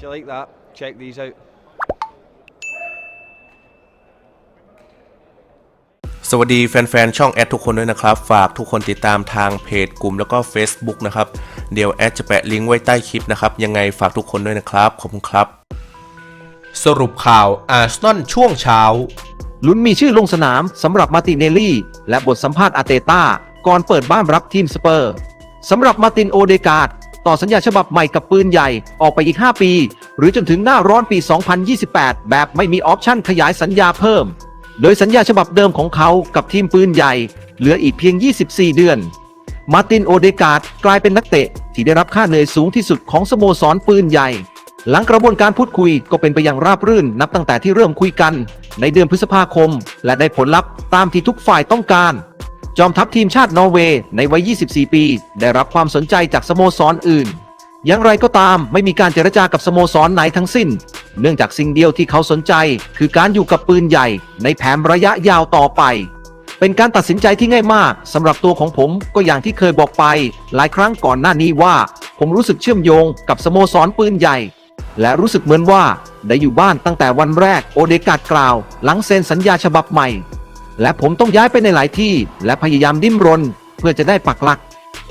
If you like that, check these out. สวัสดีแฟนๆ ช่องแอดทุกคนด้วยนะครับ ฝากทุกคนติดตามทางเพจกลุ่มแล้วก็ Facebook นะครับ เดี๋ยวแอดจะแปะลิงก์ไว้ใต้คลิปนะครับ ยังไงฝากทุกคนด้วยนะครับ ขอบคุณครับ สรุปข่าวอาร์เซนอลช่วงเช้า ลุ้นมีชื่อลงสนามสำหรับมาร์ตินเนลลี่ และบทสัมภาษณ์อาร์เตต้าก่อนเปิดบ้านรับทีมสเปอร์สำหรับมาร์ตินโอเดการ์ด ต่อสัญญาฉบับใหม่กับปืนใหญ่ออกไปอีก 5 ปี หรือจนถึงหน้าร้อนปี 2028 แบบไม่มีออปชั่นขยายสัญญาเพิ่ม โดยสัญญาฉบับเดิมของเขากับทีมปืนใหญ่ เหลืออีกเพียง 24 เดือน มาร์ตินโอเดการ์ดกลายเป็นนักเตะที่ได้รับค่าเหนื่อยสูงที่สุดของสโมสรปืนใหญ่ หลังกระบวนการพูดคุยก็เป็นไปอย่างราบรื่นนับตั้งแต่ที่เริ่มคุยกัน ในเดือนพฤษภาคม และได้ผลลัพธ์ตามที่ทุกฝ่ายต้องการ จอมทัพทีมชาตินอร์เวย์ในวัย 24 ปี ได้รับความสนใจจากสโมสรอื่น อย่างไรก็ตามไม่มีการเจรจากับสโมสรไหนทั้งสิ้น เนื่องจากสิ่งเดียวที่เขาสนใจ คือการอยู่กับปืนใหญ่ ในแผนระยะยาวต่อไป เป็นการตัดสินใจที่ง่ายมากสำหรับตัวของผมก็อย่างที่เคยบอกไป หลายครั้งก่อนหน้านี้ว่า ผมรู้สึกเชื่อมโยงกับสโมสรปืนใหญ่ และรู้สึกเหมือนว่าได้อยู่บ้านตั้งแต่วันแรกโอเดกาดกล่าว หลังเซ็นสัญญาฉบับใหม่ และผมต้องย้ายไปในหลายที่ และพยายามดิ้นรน เพื่อจะได้ปักหลัก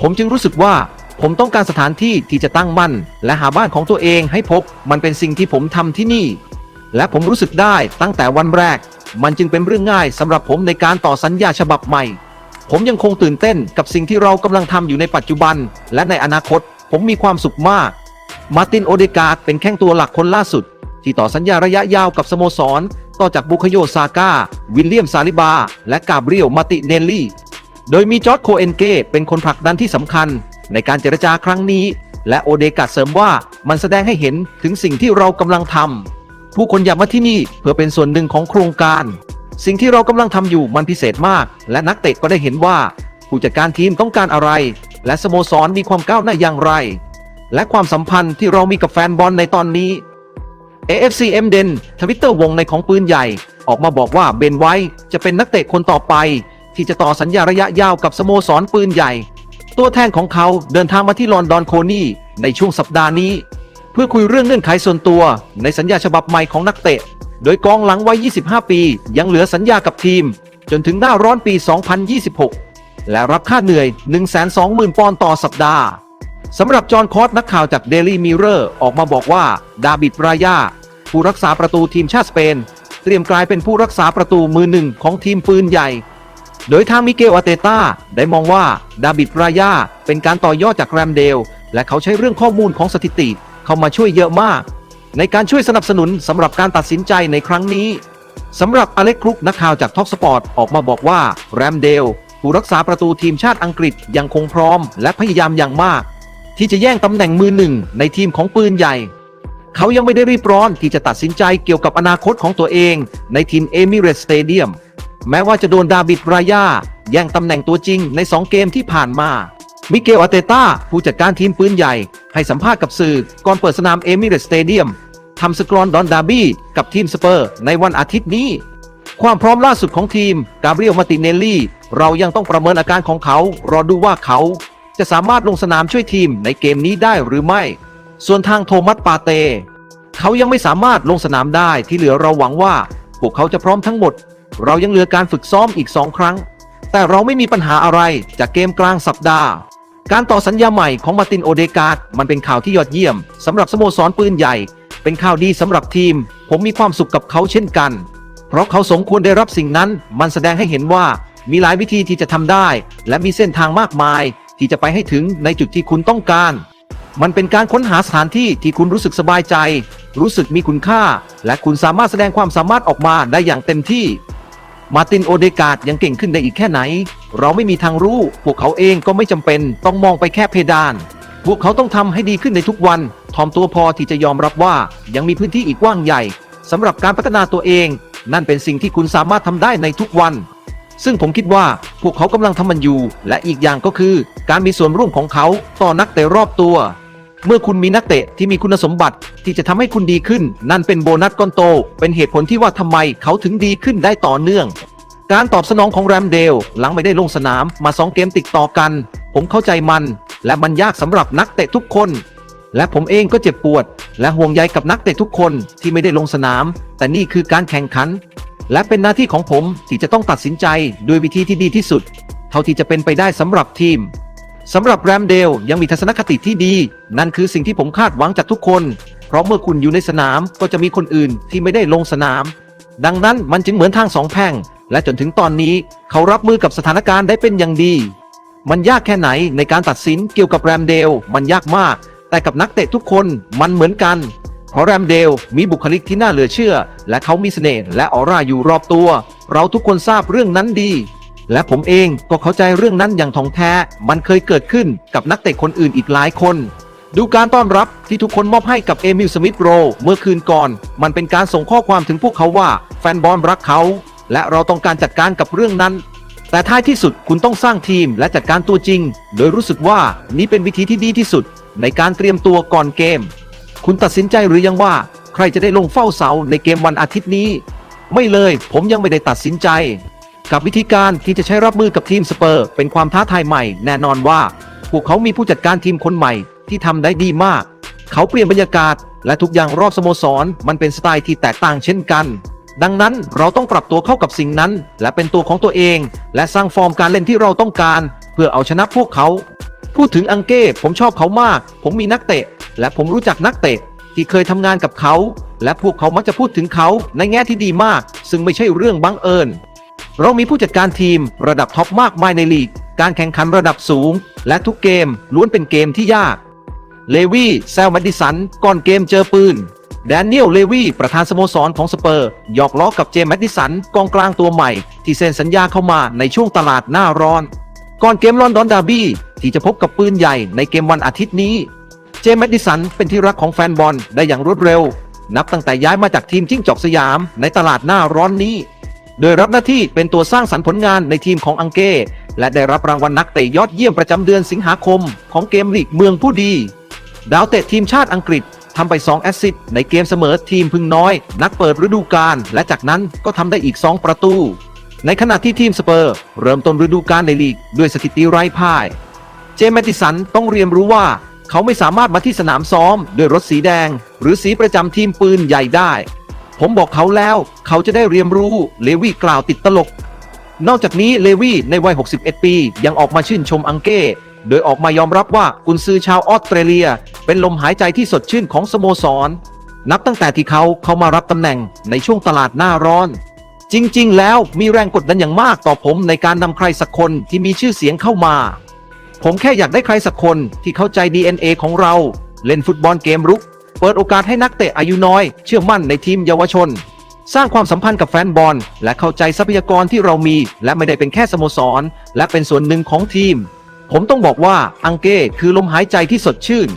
ผมจึงรู้สึกว่าผมต้องการสถานที่ที่จะตั้งมั่น และหาบ้านของตัวเองให้พบ มันเป็นสิ่งที่ผมทำที่นี่ และผมรู้สึกได้ตั้งแต่วันแรก มันจึงเป็นเรื่องง่ายสำหรับผมในการต่อสัญญาฉบับใหม่ ผมยังคงตื่นเต้นกับสิ่งที่เรากำลังทำอยู่ในปัจจุบัน และในอนาคต ผมมีความสุขมาก มาร์ตินโอเดกาดเป็นแข้งตัวหลักคนล่าสุด ที่ต่อสัญญาระยะยาวกับสโมสร ต่อจากบุคโยซาก้า วิลเลียมซาลิบา และกาเบรียลมาติเนลลี่ โดยมีจอร์ดโคเอนเกเป็นคนผลักดันที่สำคัญในการเจรจาครั้งนี้ และโอเดการ์ดเสริมว่ามันแสดงให้เห็นถึงสิ่งที่เรากำลังทำผู้คนอยากมาที่นี่เพื่อเป็นส่วนหนึ่งของโครงการ สิ่งที่เรากำลังทำอยู่มันพิเศษมาก และนักเตะก็ได้เห็นว่า ผู้จัดการทีมต้องการอะไร และสโมสรมีความก้าวหน้าอย่างไร และความสัมพันธ์ที่เรามีกับแฟนบอลในตอนนี้ AFC m d e n ทวิตเตอร์วงในของปืนใหญ่ ออกมาบอกว่าเบนไว้จะเป็นนักเตะคนต่อไป ที่จะต่อสัญญาระยะยาวกับสโมสรปืนใหญ่ ตัวแทนของเขาเดินทางมาที่ลอนดอนโคนีในช่วงสัปดาห์นี้ เพื่อคุยเรื่องเงื่อนไขส่วนตัวในสัญญาฉบับใหม่ของนักเตะ โดยกองหลังวัย 25 ปี ยังเหลือสัญญากับทีม จนถึงหน้าร้อนปี 2026 และรับค่าเหนื่อย 120,000 ปอนด์ต่อสัปดาห์ สำหรับจอห์นคอสนักข่าวจากเดลี่มิเรอร์ออกมาบอกว่า ดาบิดรายา ผู้รักษาประตูทีมชาติสเปน เตรียมกลายเป็นผู้รักษาประตูมือหนึ่งของทีมปืนใหญ่ โดยทางมิเกลอาเตต้าได้มองว่าดาบิดรายาเป็นการต่อยอดจากแรมเดล และเขาใช้เรื่องข้อมูลของสถิติ เข้ามาช่วยเยอะมาก ในการช่วยสนับสนุนสำหรับการตัดสินใจในครั้งนี้สำหรับอเล็กครุกนักข่าวจากท็อกสปอร์ตออกมาบอกว่าแรมเดลผู้รักษาประตูทีมชาติอังกฤษยังคงพร้อม และพยายามอย่างมาก ที่จะแย่งตำแหน่งมือหนึ่งในทีมของปืนใหญ่ เขายังไม่ได้รีบร้อนที่จะตัดสินใจเกี่ยวกับอนาคตของตัวเองในทีมเอมิเรตสเตเดียมแม้ว่าจะโดนดาบิดรายาแย่งตำแหน่งตัวจริงใน 2 เกมที่ผ่านมา มิเกลอาเตต้าผู้จัดการทีมปืนใหญ่ ให้สัมภาษณ์กับสื่อก่อนเปิดสนามเอมิเรตสเตเดียมทำสกรอนดอนดาบี้กับทีมสเปอร์ในวันอาทิตย์นี้ ความพร้อมล่าสุดของทีม กาเบรียลมาติเนลลี่ เรายังต้องประเมินอาการของเขา รอดูว่าเขา จะสามารถลงสนามช่วยทีมในเกมนี้ได้หรือไม่ ส่วนทางโทมัสปาเต เขายังไม่สามารถลงสนามได้ที่เหลือเราหวังว่า พวกเขาจะพร้อมทั้งหมด เรายังเหลือการฝึกซ้อมอีกสองครั้ง แต่เราไม่มีปัญหาอะไรจากเกมกลางสัปดาห์ การต่อสัญญาใหม่ของมาตินโอเดกาดมันเป็นข่าวที่ยอดเยี่ยมสำหรับสโมสรปืนใหญ่ เป็นข่าวดีสำหรับทีม ผมมีความสุขกับเขาเช่นกัน เพราะเขาสมควรได้รับสิ่งนั้น มันแสดงให้เห็นว่ามีหลายวิธีที่จะทำได้ และมีเส้นทางมากมาย ที่จะไปให้ถึงในจุดที่คุณต้องการ มันเป็นการค้นหาสถานที่ที่คุณรู้สึกสบายใจ รู้สึกมีคุณค่า และคุณสามารถแสดงความสามารถออกมาได้อย่างเต็มที่ มาตินโอเดกาดยังเก่งขึ้นได้อีกแค่ไหน เราไม่มีทางรู้ พวกเขาเองก็ไม่จำเป็นต้องมองไปแค่เพดาน พวกเขาต้องทำให้ดีขึ้นในทุกวันทอมตัวพอที่จะยอมรับว่ายังมีพื้นที่อีกกว้างใหญ่สำหรับการพัฒนาตัวเอง นั่นเป็นสิ่งที่คุณสามารถทำได้ในทุกวัน ซึ่งผมคิดว่าพวกเขากำลังทำมันอยู่ และอีกอย่างก็คือ การมีส่วนร่วมของเขาต่อนักเตะรอบตัว เมื่อคุณมีนักเตะที่มีคุณสมบัติที่จะทำให้คุณดีขึ้น นั่นเป็นโบนัสก้อนโต เป็นเหตุผลที่ว่าทำไมเขาถึงดีขึ้นได้ต่อเนื่อง การตอบสนองของแรมเดลหลังไม่ได้ลงสนามมาสองเกมติดต่อกัน ผมเข้าใจมัน และมันยากสำหรับนักเตะทุกคน และผมเองก็เจ็บปวด และห่วงใยกับนักเตะทุกคนที่ไม่ได้ลงสนาม แต่นี่คือการแข่งขัน และเป็นหน้าที่ของผมที่จะต้องตัดสินใจด้วยวิธีที่ดีที่สุด เท่าที่จะเป็นไปได้สำหรับทีมสำหรับแรมเดลยังมีทัศนคติที่ดี นั่นคือสิ่งที่ผมคาดหวังจากทุกคน เพราะเมื่อคุณอยู่ในสนามก็จะมีคนอื่นที่ไม่ได้ลงสนาม ดังนั้นมันจึงเหมือนทางสองแพ่ง และจนถึงตอนนี้เขารับมือกับสถานการณ์ได้เป็นอย่างดี มันยากแค่ไหนในการตัดสินเกี่ยวกับแรมเดลมันยากมาก แต่กับนักเตะทุกคนมันเหมือนกัน เพราะแรมเดลมีบุคลิกที่น่าเหลือเชื่อ และเขามีเสน่ห์และออร่าอยู่รอบตัว เราทุกคนทราบเรื่องนั้นดี และผมเองก็เข้าใจเรื่องนั้นอย่างท่องแท้ มันเคยเกิดขึ้นกับนักเตะคนอื่นอีกหลายคน ดูการต้อนรับที่ทุกคนมอบให้กับเอมิลสมิธโรเมื่อคืนก่อน มันเป็นการส่งข้อความถึงพวกเขาว่า แฟนบอลรักเขา และเราต้องการจัดการกับเรื่องนั้นแต่ท้ายที่สุดคุณต้องสร้างทีมและจัดการตัวจริง โดยรู้สึกว่านี่เป็นวิธีที่ดีที่สุดในการเตรียมตัวก่อนเกม คุณตัดสินใจหรือยังว่าใครจะได้ลงเฝ้าเสาในเกมวันอาทิตย์นี้ ไม่เลยผมยังไม่ได้ตัดสินใจ กับวิธีการที่จะใช้รับมือกับทีมสเปอร์เป็นความท้าทายใหม่ แน่นอนว่าพวกเขามีผู้จัดการทีมคนใหม่ที่ทำได้ดีมาก เขาเปลี่ยนบรรยากาศ และทุกอย่างรอบสโมสร มันเป็นสไตล์ที่แตกต่างเช่นกัน ดังนั้นเราต้องปรับตัวเข้ากับสิ่งนั้น และเป็นตัวของตัวเอง และสร้างฟอร์มการเล่นที่เราต้องการ เพื่อเอาชนะพวกเขา พูดถึงอังเก้ผมชอบเขามาก ผมมีนักเตะ และผมรู้จักนักเตะที่เคยทำงานกับเขา และพวกเขามักจะพูดถึงเขาในแง่ที่ดีมาก ซึ่งไม่ใช่เรื่องบังเอิญ เรามีผู้จัดการทีมระดับท็อปมากมายในลีก การแข่งขันระดับสูง และทุกเกมล้วนเป็นเกมที่ยาก เลวีแซลมดดิสัน ก่อนเกมเจอปืน แดเนียล เลวีประธานสโมสรของสเปอร์หยอกล้อกับเจมส์แมดดิสันกองกลางตัวใหม่ ที่เซ็นสัญญาเข้ามาในช่วงตลาดหน้าร้อน ก่อนเกมลอนดอนดาร์บี้ที่จะพบกับปืนใหญ่ในเกมวันอาทิตย์นี้ เจมส์แมดดิสันเป็นที่รักของแฟนบอลได้อย่างรวดเร็ว นับตั้งแต่ย้ายมาจากทีมจิ้งจอกสยามในตลาดหน้าร้อนนี้ โดยรับหน้าที่เป็นตัวสร้างสรรค์ผลงานในทีมของอังเก้และได้รับรางวัลนักเตะยอดเยี่ยมประจำเดือนสิงหาคม ของเกมลีกเมืองผู้ดี ดาวเตะทีมชาติอังกฤษทำไป 2 แอสซิสต์ในเกมเสมอทีมพึ่งน้อย นักเปิดฤดูกาลและจากนั้นก็ทำได้อีก 2 ประตู ในขณะที่ทีมสเปอร์ เริ่มต้นฤดูกาลในลีก ด้วยสถิติไร้พ่าย เจมส์แมติสันต้องเรียนรู้ว่า เขาไม่สามารถมาที่สนามซ้อมด้วยรถสีแดง หรือสีประจำทีมปืนใหญ่ได้ ผมบอกเขาแล้ว เขาจะได้เรียนรู้เลวี่กล่าวติดตลก นอกจากนี้เลวี่ในวัย 61 ปี ยังออกมาชื่นชมอังเก้ โดยออกมายอมรับว่ากุนซือชาวออสเตรเลีย เป็นลมหายใจที่สดชื่นของสโมสร นับตั้งแต่ที่เขาเข้ามารับตำแหน่งในช่วงตลาดหน้าร้อนจริง ๆ แล้วมีแรงกดดันอย่างมากต่อผมในการนำใครสักคนที่มีชื่อเสียงเข้ามา ผมแค่อยากได้ใครสักคนที่เข้าใจ DNA ของเรา เล่นฟุตบอลเกมรุก เปิดโอกาสให้นักเตะอายุน้อย เชื่อมั่นในทีมเยาวชน สร้างความสัมพันธ์กับแฟนบอล และเข้าใจทรัพยากรที่เรามี และไม่ได้เป็นแค่สโมสร และเป็นส่วนหนึ่งของทีม ผมต้องบอกว่าอังเก้คือลมหายใจที่สดชื่น